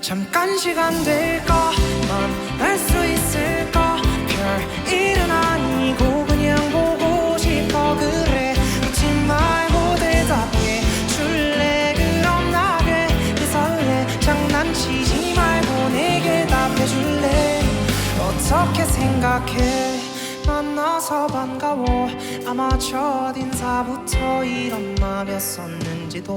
잠깐 시간 될까 생각해. 만나서 반가워. 아마 첫 인사부터 이런 맘이었었는지도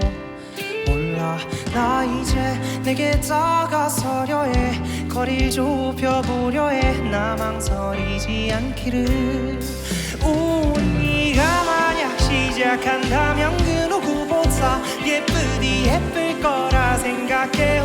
몰라. 나 이제 내게 다가서려 해. 거리 좁혀보려 해 나 망설이지 않기를. 우리가 만약 시작한다면 그 누구보다 예쁘디 예쁠 거라 생각해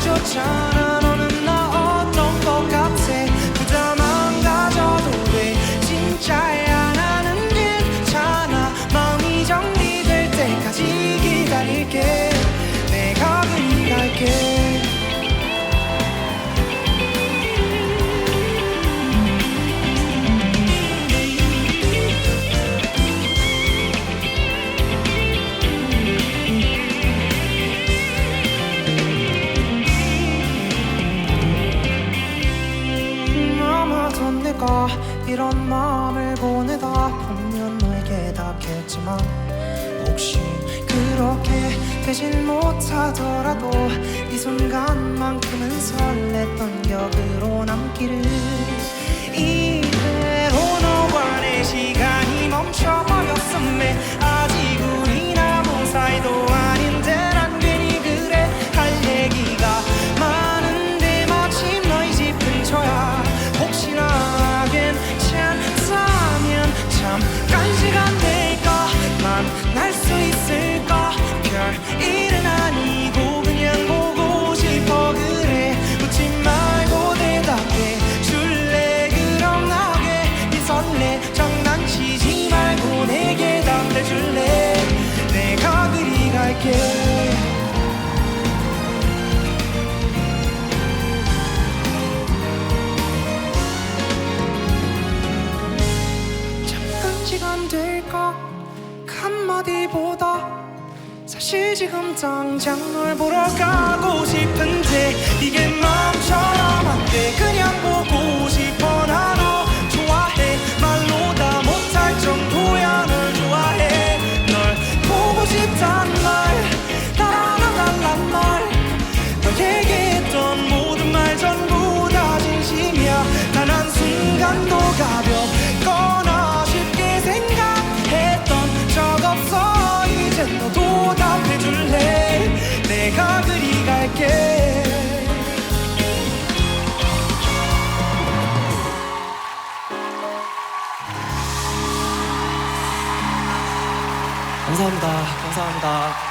해줬잖아 이런 마음을 보내다 보면 너에게 닿겠지만 혹시 그렇게 되진 못하더라도 이 순간만큼은 설렜던 기억으로 남기를 네 설레 장난치지 말고 내게 답해 줄래? 내가 그리 갈게. 잠깐 시간 될까 한마디보다 사실 지금 당장 널 보러 가고 싶은데 이게 마음처럼 안돼. 그냥 보고 감사합니다. 감사합니다.